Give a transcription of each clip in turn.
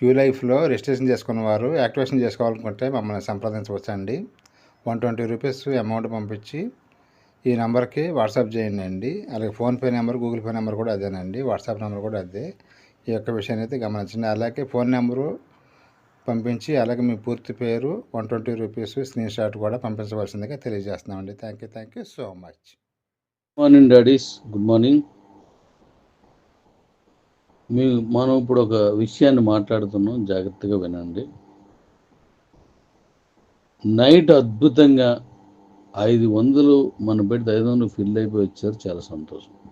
Queue లైఫ్లో registration చేసుకున్న వారు యాక్టివేషన్ చేసుకోవాలనుకుంటే మమ్మల్ని సంప్రదించవచ్చండి. వన్ ట్వంటీ రూపీస్ అమౌంట్ పంపించి ఈ నెంబర్కి వాట్సాప్ చేయండి అండి అలాగే PhonePe number Google Pay number కూడా అదేనండి. వాట్సాప్ నెంబర్ కూడా అదే. ఈ యొక్క విషయాన్ని అయితే గమనించండి. అలాగే ఫోన్ నెంబరు పంపించి అలాగే మీ పూర్తి పేరు one twenty rupees screenshot కూడా పంపించవలసిందిగా తెలియజేస్తున్నామండి. Thank you thank you so much. Morning daddies good morning మీ మనం ఇప్పుడు ఒక విషయాన్ని మాట్లాడుతున్నాం. జాగ్రత్తగా వినండి. నైట్ అద్భుతంగా ఐదు వందలు మన బిడ్డ ఐదు వందలు ఫిల్ అయిపోయి వచ్చారు. చాలా సంతోషం.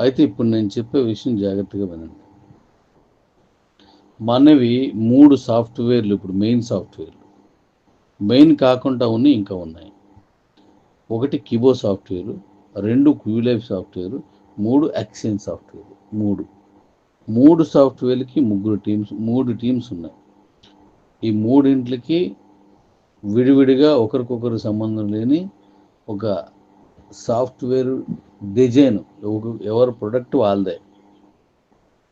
అయితే ఇప్పుడు నేను చెప్పే విషయం జాగ్రత్తగా వినండి. మనవి మూడు సాఫ్ట్వేర్లు ఇప్పుడు మెయిన్ సాఫ్ట్వేర్లు. మెయిన్ కాకుండా ఉన్నాయి ఇంకా ఉన్నాయి. ఒకటి కిబో సాఫ్ట్వేర్ రెండు క్యూలైఫ్ సాఫ్ట్వేర్ మూడు యాక్సియన్ సాఫ్ట్వేర్. మూడు. మూడు సాఫ్ట్వేర్లకి ముగ్గురు టీమ్స్ మూడు టీమ్స్ ఉన్నాయి. ఈ మూడింట్లకి విడివిడిగా ఒకరికొకరు సంబంధం లేని ఒక సాఫ్ట్వేర్ డిజైన్ ఎవరి ప్రొడక్ట్ వాళ్ళదే.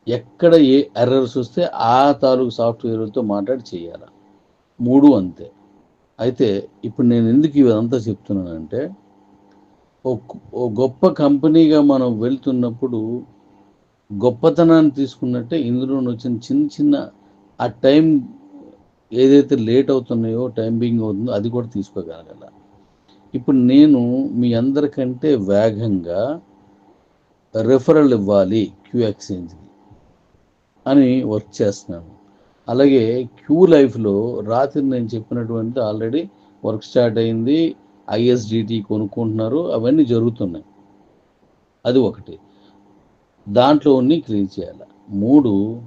ఎక్కడ ఏ ఎర్రర్స్ వస్తే ఆ తాలూకు సాఫ్ట్వేర్తో మాట్లాడి చేయాలి? మూడు అంతే. అయితే ఇప్పుడు నేను ఎందుకు ఇదంతా చెప్తున్నానంటే ఓ గొప్ప కంపెనీగా మనం వెళ్తున్నప్పుడు గొప్పతనాన్ని తీసుకున్నట్టే ఇందులో వచ్చిన చిన్న చిన్న ఆ టైం ఏదైతే లేట్ అవుతున్నాయో టైం బింగ్ అవుతుందో అది కూడా తీసుకోగలగాల. ఇప్పుడు నేను మీ అందరికంటే వేగంగా రెఫరల్ ఇవ్వాలి క్యూ ఎక్స్చేంజ్కి అని వర్క్ చేస్తున్నాను. అలాగే క్యూ లైఫ్లో రాత్రి నేను చెప్పినటువంటి ఆల్రెడీ వర్క్ స్టార్ట్ అయింది ఐఎస్డిటి కొనుక్కుంటున్నారు అవన్నీ జరుగుతున్నాయి. అది ఒకటి. దాంట్లో ఉన్ని క్లీన్ చేయాలి. మూడు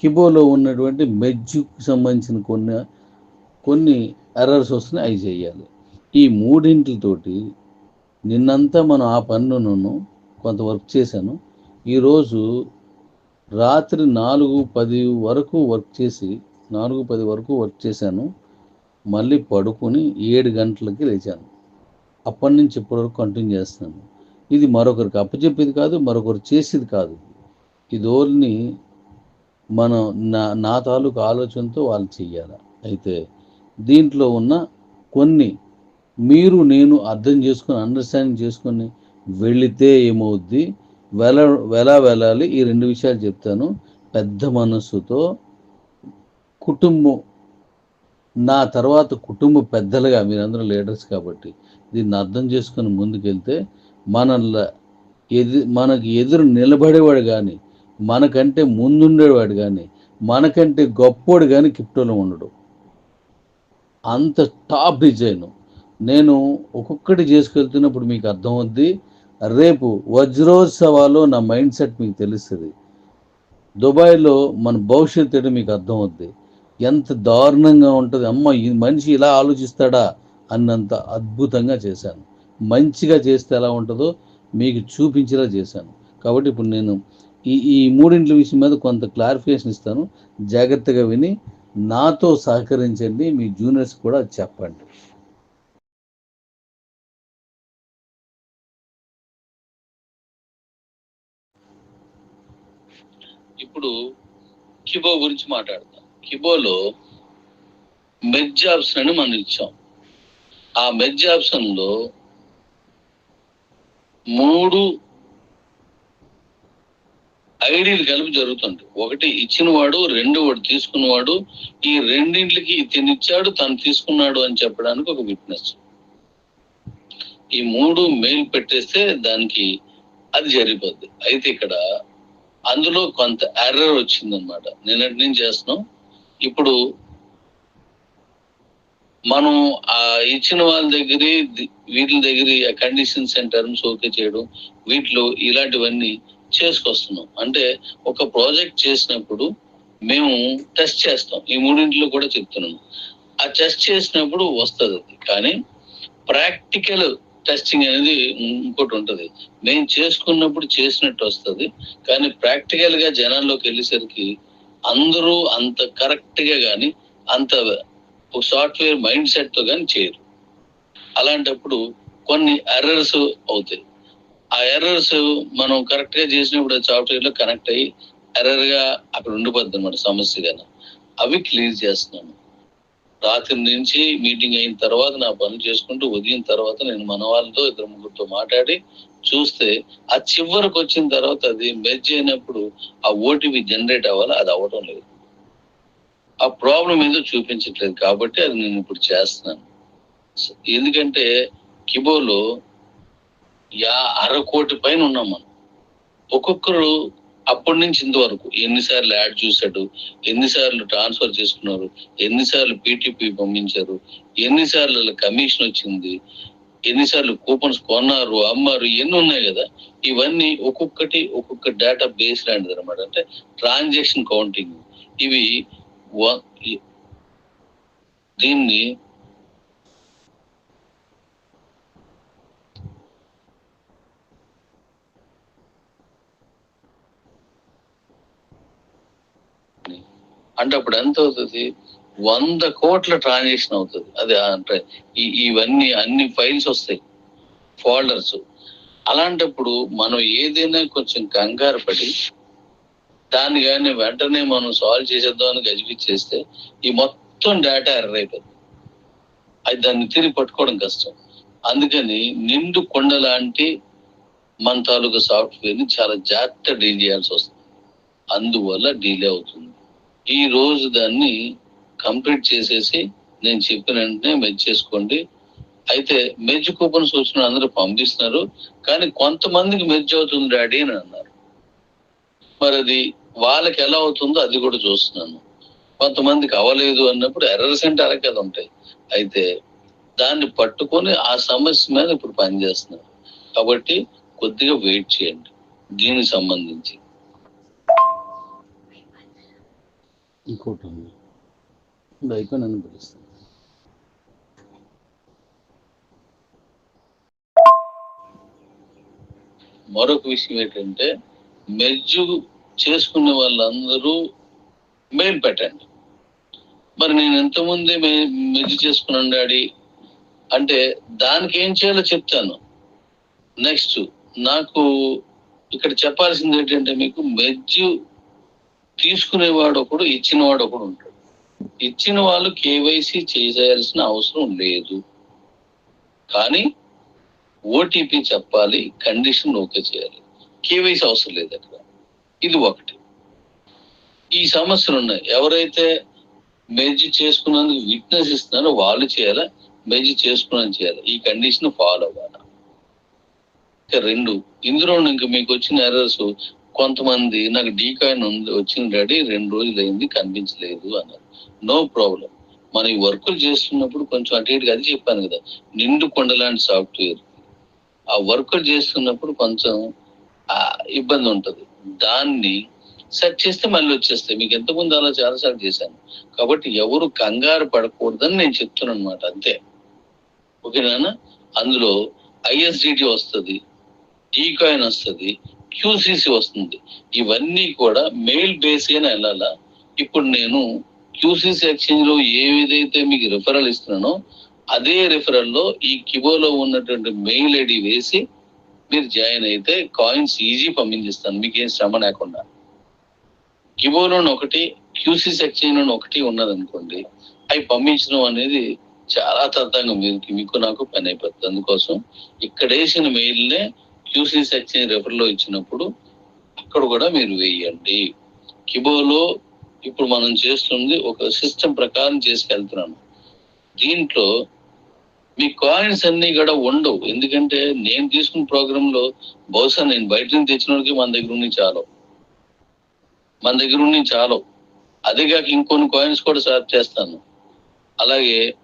కిబోలో ఉన్నటువంటి మెజ్జుకు సంబంధించిన కొన్ని కొన్ని ఎర్రర్స్ వస్తున్నాయి అవి చేయాలి. ఈ మూడింటితోటి నిన్నంతా మనం ఆ పన్నును కొంత వర్క్ చేశాను. ఈరోజు రాత్రి నాలుగు పది వరకు వర్క్ చేసి నాలుగు పది వరకు వర్క్ చేశాను. మళ్ళీ పడుకొని ఏడు గంటలకి లేచాను. అప్పటి నుంచి ఇప్పటివరకు కంటిన్యూ చేస్తున్నాను. ఇది మరొకరికి అప్పచెప్పేది కాదు మరొకరు చేసేది కాదు. ఇది ఓన్లీ మనం నా నా తాలూకు ఆలోచనతో వాళ్ళు చెయ్యాలి? అయితే దీంట్లో ఉన్న కొన్ని మీరు నేను అర్థం చేసుకొని అండర్స్టాండింగ్ చేసుకొని వెళితే ఏమవుద్ది? వెల ఎలా వెళ్ళాలి. ఈ రెండు విషయాలు చెప్తాను. పెద్ద మనస్సుతో కుటుంబం నా తర్వాత కుటుంబ పెద్దలుగా మీరందరూ లీడర్స్ కాబట్టి దీన్ని అర్థం చేసుకొని ముందుకెళ్తే మనల్ని ఎదు మనకి ఎదురు నిలబడేవాడు కానీ మనకంటే ముందుండేవాడు కానీ మనకంటే గొప్పోడు కానీ కిప్టోలో ఉండడు. అంత టాప్ డిజైన్. నేను ఒక్కొక్కటి చేసుకెళ్తున్నప్పుడు మీకు అర్థమవుద్ది రేపు వజ్రోత్సవాలు నా మైండ్ సెట్ మీకు తెలుస్తుంది. దుబాయ్లో మన భవిష్యత్తు ఏంటో మీకు అర్థమవుద్ది. ఎంత దారుణంగా ఉంటుంది అమ్మ ఈ మనిషి ఇలా ఆలోచిస్తాడా అన్నంత అద్భుతంగా చేశాను. మంచిగా చేస్తే ఎలా ఉంటుందో మీకు చూపించేలా చేశాను. కాబట్టి ఇప్పుడు నేను ఈ ఈ మూడింటి విషయం మీద కొంత క్లారిఫికేషన్ ఇస్తాను. జాగ్రత్తగా విని నాతో సహకరించండి మీ జూనియర్స్ కూడా చెప్పండి. ఇప్పుడు కిబో గురించి మాట్లాడతాం కిబోలో మెజ్ ఆప్షన్ అని మనం ఇచ్చాం. ఆ మెజ్ ఆప్షన్లో మూడు ఐడీలు కలిపి జరుగుతుంది. ఒకటి ఇచ్చినవాడు రెండు వాడు తీసుకున్నవాడు ఈ రెండింటికి తినిచ్చాడు తను తీసుకున్నాడు అని చెప్పడానికి ఒక విట్నెస్ ఈ మూడు మెయిల్ పెట్టేస్తే దానికి అది జరిగిపోద్ది. అయితే ఇక్కడ అందులో కొంత ఎర్రర్ వచ్చిందనమాట నిన్నటి నుంచి చేస్తున్నాం. ఇప్పుడు మనం ఆ ఇచ్చిన వాళ్ళ దగ్గర వీటి దగ్గర కండిషన్స్ అండ్ టర్మ్స్ ఓకే చేయడం వీటిలో ఇలాంటివన్నీ చేసుకొస్తున్నాం. అంటే ఒక ప్రాజెక్ట్ చేసినప్పుడు మేము టెస్ట్ చేస్తాం. ఈ మూడింటిలో కూడా చెప్తున్నాము ఆ టెస్ట్ చేసినప్పుడు వస్తుంది అది. కానీ ప్రాక్టికల్ టెస్టింగ్ అనేది ఇంకోటి ఉంటుంది. మేము చేసుకున్నప్పుడు చేసినట్టు వస్తుంది. కానీ ప్రాక్టికల్గా జనాల్లోకి వెళ్ళేసరికి అందరూ అంత కరెక్ట్గా కానీ అంత ఒక సాఫ్ట్వేర్ మైండ్ సెట్తో కానీ చేయరు. అలాంటప్పుడు కొన్ని ఎర్రర్స్ అవుతాయి. ఆ ఎర్రర్స్ మనం కరెక్ట్గా చేసినప్పుడు సాఫ్ట్వేర్లో కనెక్ట్ అయ్యి ఎర్రర్గా అక్కడ ఉండిపోద్ది అనమాట సమస్య కానీ అవి క్లియర్ చేస్తున్నాను. రాత్రి నుంచి మీటింగ్ అయిన తర్వాత నా పనులు చేసుకుంటూ ఉదయం తర్వాత నేను మన వాళ్ళతో ఇద్దరు ముగ్గురితో మాట్లాడి చూస్తే ఆ చివరికి వచ్చిన తర్వాత అది మెర్జ్ అయినప్పుడు ఆ ఓటీపీ జనరేట్ అవ్వాలి? అది అవ్వడం లేదు. ఆ ప్రాబ్లం ఏదో చూపించట్లేదు కాబట్టి అది నేను ఇప్పుడు చేస్తున్నాను. ఎందుకంటే కిబోలో యా అర కోటి పైన ఉన్నాం మనం. ఒక్కొక్కరు అప్పటి నుంచి ఇంతవరకు ఎన్నిసార్లు యాడ్ చూశాడు ఎన్నిసార్లు ట్రాన్స్ఫర్ చేసుకున్నారు ఎన్నిసార్లు పీటీపీ పంపించారు ఎన్నిసార్లు కమిషన్ వచ్చింది ఎన్నిసార్లు కూపన్స్ కొన్నారు అమ్మారు ఎన్ని ఉన్నాయి కదా? ఇవన్నీ ఒక్కొక్కటి ఒక్కొక్క డేటా బేస్ లాంటిది అనమాట అంటే ట్రాన్సాక్షన్ కౌంటింగ్ ఇవి దీన్ని అంటే అప్పుడు ఎంత అవుతుంది? వంద కోట్ల ట్రాన్సాక్షన్ అవుతుంది. అది అంటే ఇవన్నీ అన్ని ఫైల్స్ వస్తాయి. ఫోల్డర్స్ అలాంటప్పుడు మనం ఏదైనా కొంచెం కంగారు పడి దాన్ని కానీ వెంటనే మనం సాల్వ్ చేసేద్దామని గజిబిచ్చేస్తే ఈ మొత్తం డేటా ఎర్ర అయిపోతుంది అది దాన్ని తిరిగి పట్టుకోవడం కష్టం. అందుకని నిండు కొండ లాంటి మన తాలూకు సాఫ్ట్వేర్ని చాలా జాగ్రత్త డీల్ చేయాల్సి వస్తుంది. అందువల్ల డీలే అవుతుంది. ఈ రోజు దాన్ని కంప్లీట్ చేసేసి నేను చెప్పిన వెంటనే మెచ్ చేసుకోండి. అయితే మెజ్ కూపన్స్ వచ్చిన అందరూ పంపిస్తున్నారు. కానీ కొంతమందికి మెజ్ అవుతుంది డాడీ అని అన్నారు. మరి అది వాళ్ళకి ఎలా అవుతుందో అది కూడా చూస్తున్నాను. కొంతమందికి అవ్వలేదు అన్నప్పుడు ఎర్రర్స్ అంటే అలా కదా ఉంటాయి. అయితే దాన్ని పట్టుకొని ఆ సమస్య మీద ఇప్పుడు పనిచేస్తున్నారు. కాబట్టి కొద్దిగా వెయిట్ చేయండి. దీనికి సంబంధించి. ఇంకోటి ఉంది. ఇది అయిపోయి నన్ను పిలుస్తాను. మరొక విషయం ఏంటంటే మెజ్జు చేసుకునే వాళ్ళందరూ మెయిల్ పెట్టండి మరి నేను ఎంతమంది మెజ్జు చేసుకున్నాను డాడీ? అంటే దానికి ఏం చేయాలో చెప్తాను. నెక్స్ట్ నాకు ఇక్కడ చెప్పాల్సింది ఏంటంటే మీకు మెజ్జు తీసుకునేవాడు ఒకడు ఇచ్చినవాడు ఒకడు ఉంటాడు. ఇచ్చిన వాళ్ళు కేవైసీ చేయాల్సిన అవసరం లేదు. కానీ ఓటీపీ చెప్పాలి కండిషన్ ఓకే చేయాలి. కేవైసీ అవసరం లేదు అక్కడ. ఇది ఒకటి. ఈ సమస్యలు ఉన్నాయి. ఎవరైతే మెజ్ చేసుకున్నందుకు విట్నెస్ ఇస్తున్నారో వాళ్ళు చేయాలా? మెజ్ చేసుకున్నది చేయాలి? ఈ కండిషన్ ఫాలో అవ్వాలి? ఇక రెండు ఇందులో ఇంకా మీకు వచ్చిన ఎర్రర్స్ కొంతమంది నాకు డీ కాయిన్ ఉంది వచ్చిన రెడీ రెండు రోజులు అయింది కనిపించలేదు అన్నారు. నో ప్రాబ్లం మనం ఈ వర్కులు చేస్తున్నప్పుడు కొంచెం అటు ఇటుగా అది చెప్పాను కదా నిండు కొండలాంటి సాఫ్ట్వేర్ ఆ వర్కులు చేస్తున్నప్పుడు కొంచెం ఇబ్బంది ఉంటుంది. దాన్ని సెట్ చేస్తే మళ్ళీ వచ్చేస్తాయి. మీకు ఎంతమంది అలా చాలాసార్లు చేశాను. కాబట్టి ఎవరు కంగారు పడకూడదని నేను చెప్తున్నాను అనమాట అంతే ఓకేనా అందులో ఐఎస్డిటి వస్తుంది ఈ కాయిన్ వస్తుంది క్యూసిసి వస్తుంది ఇవన్నీ కూడా మెయిల్ బేస్ అయినా వెళ్ళాలా? ఇప్పుడు నేను క్యూసిసి ఎక్స్చేంజ్లో ఏదైతే మీకు రిఫరల్ ఇస్తున్నానో అదే రిఫరల్లో ఈ కిబోలో ఉన్నటువంటి మెయిల్ ఐడి వేసి మీరు జాయిన్ అయితే కాయిన్స్ ఈజీ పంపించేస్తాను మీకు ఏం శ్రమ లేకుండా. కిబోలో ఒకటి క్యూసీ సెక్షన్లో ఒకటి ఉన్నది అనుకోండి అవి పంపించడం అనేది చాలా తద్దంగా మీరు మీకు నాకు పని అయిపోతుంది. అందుకోసం ఇక్కడ వేసిన మెయిల్నే క్యూసీ సెక్షన్ రెఫర్లో ఇచ్చినప్పుడు అక్కడ కూడా మీరు వేయండి. కిబోలో ఇప్పుడు మనం చేస్తుంది ఒక సిస్టమ్ ప్రకారం చేసుకెళ్తున్నాను. దీంట్లో మీ కాయిన్స్ అన్ని కూడా ఉండవు. ఎందుకంటే నేను తీసుకున్న ప్రోగ్రామ్లో బహుశా నేను బయట నుంచి తెచ్చినోడికి మన దగ్గర ఉండి చాలు మన దగ్గర ఉండి చాలు అదే కాక ఇంకొన్ని కాయిన్స్ కూడా సార్ చేస్తాను. అలాగే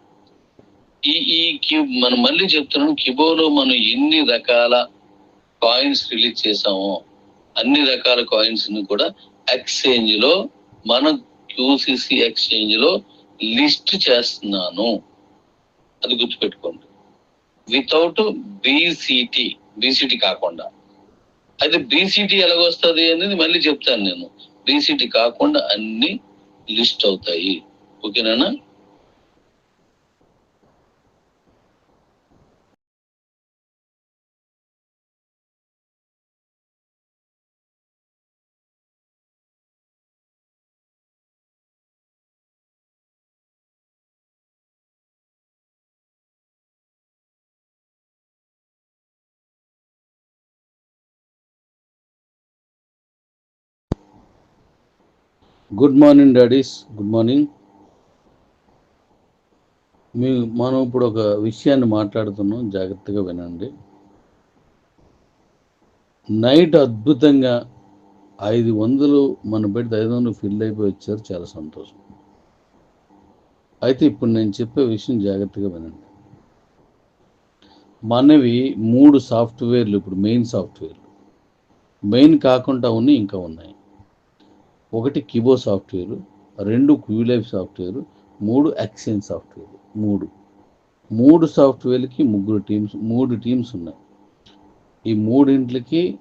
ఈ ఈ క్యూ మనం మళ్ళీ చెప్తున్నాం కిబోలో మనం ఎన్ని రకాల కాయిన్స్ రిలీజ్ చేసామో అన్ని రకాల కాయిన్స్ని కూడా ఎక్స్చేంజ్లో మన క్యూసిసి ఎక్స్చేంజ్లో లిస్ట్ చేస్తున్నాను. అది గుర్తుపెట్టుకోండి. వితౌట్ బీసీటీ బీసీటీ కాకుండా. అయితే బీసీటీ ఎలాగొస్తుంది అనేది మళ్ళీ చెప్తాను నేను. బీసీటీ కాకుండా అన్ని లిస్ట్ అవుతాయి. ఓకేనా? Good morning daddies good morning మీ మనం ఇప్పుడు ఒక విషయాన్ని మాట్లాడుతున్నాం. జాగ్రత్తగా వినండి. నైట్ అద్భుతంగా ఐదు వందలు మన పెడితే ఐదు వందలు ఫిల్ అయిపోయి వచ్చారు. చాలా సంతోషం. అయితే ఇప్పుడు నేను చెప్పే విషయం జాగ్రత్తగా వినండి. మనవి మూడు సాఫ్ట్వేర్లు ఇప్పుడు మెయిన్ సాఫ్ట్వేర్లు. మెయిన్ కాకుండా ఉన్నాయి ఇంకా ఉన్నాయి. ఒకటి కిబో సాఫ్ట్వేర్ రెండు క్యూలైఫ్ సాఫ్ట్వేర్ మూడు యాక్సియన్ సాఫ్ట్వేర్. మూడు. మూడు సాఫ్ట్వేర్లకి ముగ్గురు టీమ్స్ మూడు టీమ్స్ ఉన్నాయి. ఈ మూడింటికి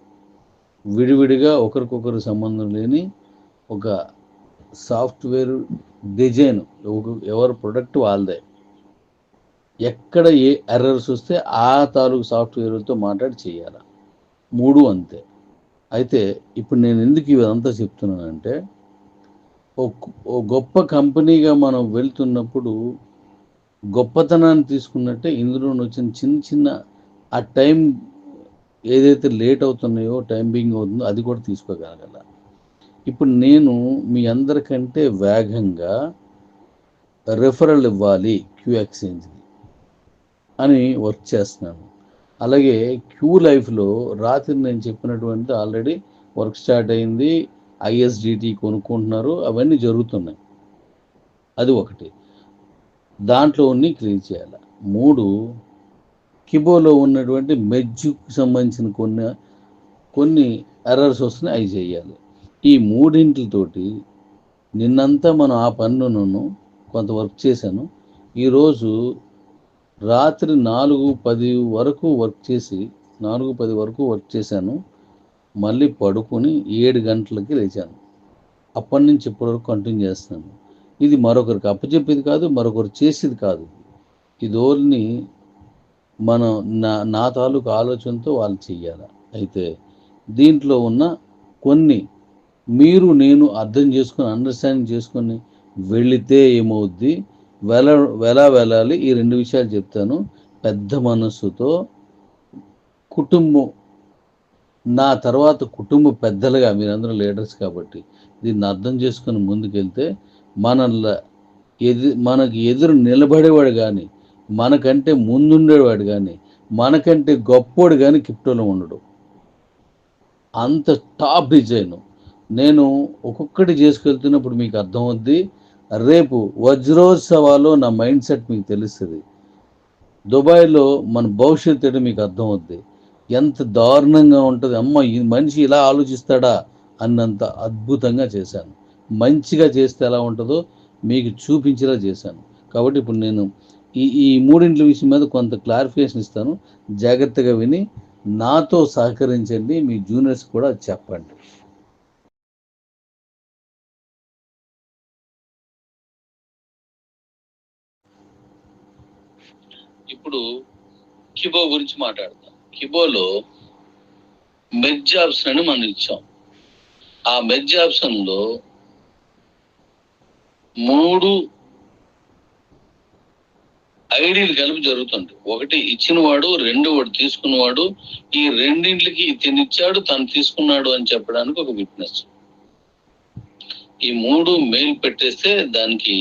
విడివిడిగా ఒకరికొకరు సంబంధం లేని ఒక సాఫ్ట్వేర్ డిజైన్ ఒక- ఎవరి ప్రొడక్ట్ వాళ్ళదే. ఎక్కడ ఏ ఎర్రర్స్ వస్తే ఆ తాలూకు సాఫ్ట్వేర్తో మాట్లాడి చేయాలి? మూడు అంతే. అయితే ఇప్పుడు నేను ఎందుకు ఇదంతా చెప్తున్నానంటే ఓ ఓ గొప్ప కంపెనీగా మనం వెళ్తున్నప్పుడు గొప్పతనాన్ని తీసుకున్నట్టే ఇందులో వచ్చిన చిన్న చిన్న ఆ టైం ఏదైతే లేట్ అవుతున్నాయో టైం బింగ్ అవుతుందో అది కూడా తీసుకోగలగాల. ఇప్పుడు నేను మీ అందరికంటే వేగంగా రెఫరల్ ఇవ్వాలి క్యూ ఎక్స్చేంజ్కి అని వర్క్ చేస్తున్నాను. అలాగే క్యూ లైఫ్లో రాత్రి నేను చెప్పినటువంటి ఆల్రెడీ వర్క్ స్టార్ట్ అయింది ఐఎస్డిటి కొనుక్కుంటున్నారు అవన్నీ జరుగుతున్నాయి. అది ఒకటి. దాంట్లో ఉన్ని క్లీన్ చేయాలి. మూడు కిబోలో ఉన్నటువంటి మెజ్జుకు సంబంధించిన కొన్ని కొన్ని ఎర్రర్స్ వస్తున్నాయి అవి చేయాలి. ఈ మూడింటితోటి నిన్నంతా మనం ఆ పన్నును కొంత వర్క్ చేశాను. ఈరోజు రాత్రి నాలుగు పది వరకు వర్క్ చేసి నాలుగు పది వరకు వర్క్ చేశాను. మళ్ళీ పడుకొని ఏడు గంటలకి లేచాను. అప్పటి నుంచి ఇప్పటి వరకు కంటిన్యూ చేస్తున్నాను. ఇది మరొకరికి అప్పచెప్పేది కాదు మరొకరు చేసేది కాదు. ఇది ఓన్లీ మనం నా నా తాలూకు ఆలోచనతో వాళ్ళు చెయ్యాలి. అయితే దీంట్లో ఉన్న కొన్ని మీరు నేను అర్థం చేసుకొని అండర్స్టాండింగ్ చేసుకొని వెళితే ఏమవుద్ది? వెల వెలా వెళ్ళాలి ఈ రెండు విషయాలు చెప్తాను. పెద్ద మనస్సుతో కుటుంబం నా తర్వాత కుటుంబ పెద్దలుగా మీరందరూ లీడర్స్ కాబట్టి దీన్ని అర్థం చేసుకొని ముందుకెళ్తే మనల్ని ఎదు మనకి ఎదురు నిలబడేవాడు కానీ మనకంటే ముందుండేవాడు కానీ మనకంటే గొప్పోడు కానీ కిప్టోలో ఉండడు. అంత టాప్ డిజైన్. నేను ఒక్కొక్కటి చేసుకెళ్తున్నప్పుడు మీకు అర్థమవుద్ది. రేపు వజ్రోత్సవాలు నా మైండ్ సెట్ మీకు తెలుస్తుంది. దుబాయ్లో మన భవిష్యత్తు ఏంటో మీకు అర్థమవుద్ది. ఎంత దారుణంగా ఉంటుంది. అమ్మ ఈ మనిషి ఇలా ఆలోచిస్తాడా అన్నంత అద్భుతంగా చేశాను. మంచిగా చేస్తే ఎలా ఉంటుందో మీకు చూపించేలా చేశాను. కాబట్టి ఇప్పుడు నేను ఈ ఈ మూడింటి విషయం మీద కొంత క్లారిఫికేషన్ ఇస్తాను. జాగ్రత్తగా విని నాతో సహకరించండి. మీ జూనియర్స్ కూడా చెప్పండి. ఇప్పుడు కిబో గురించి మాట్లాడతాం. కిబోలో మెజ్ ఆప్షన్ అని మనం ఇచ్చాం. ఆ మెజ్ ఆప్షన్లో మూడు ఐడీలు కలిపి జరుగుతుంది ఒకటి ఇచ్చినవాడు రెండు వాడు తీసుకున్నవాడు ఈ రెండింటికి తినిచ్చాడు తను తీసుకున్నాడు అని చెప్పడానికి ఒక విట్నెస్ ఈ మూడు మెయిల్ పెట్టేస్తే దానికి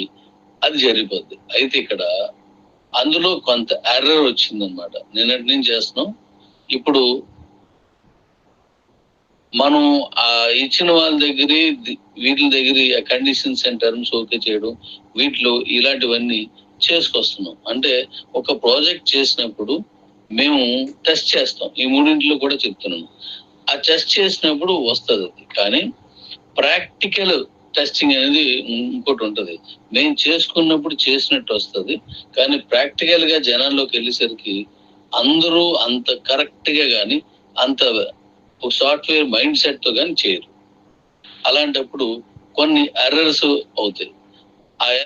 అది జరిగిపోద్ది. అయితే ఇక్కడ అందులో కొంత ఎర్రర్ వచ్చిందనమాట నిన్నటి నుంచి చేస్తున్నాం. ఇప్పుడు మనం ఆ ఇచ్చిన వాళ్ళ దగ్గర వీటి దగ్గర కండిషన్స్ అండ్ టర్మ్స్ ఓకే చేయడం వీటిలో ఇలాంటివన్నీ చేసుకొస్తున్నాం. అంటే ఒక ప్రాజెక్ట్ చేసినప్పుడు మేము టెస్ట్ చేస్తాం. ఈ మూడింటిలో కూడా చెప్తున్నాం ఆ టెస్ట్ చేసినప్పుడు వస్తుంది అది. కానీ ప్రాక్టికల్ టెస్టింగ్ అనేది ఇంకోటి ఉంటది. మేము చేసుకున్నప్పుడు చేసినట్టు వస్తుంది. కానీ ప్రాక్టికల్గా జనాల్లోకి వెళ్ళేసరికి అందరూ అంత కరెక్ట్గా కానీ అంత సాఫ్ట్వేర్ మైండ్ సెట్తో కానీ చేయరు. అలాంటప్పుడు కొన్ని ఎర్రర్స్ అవుతాయి. ఆ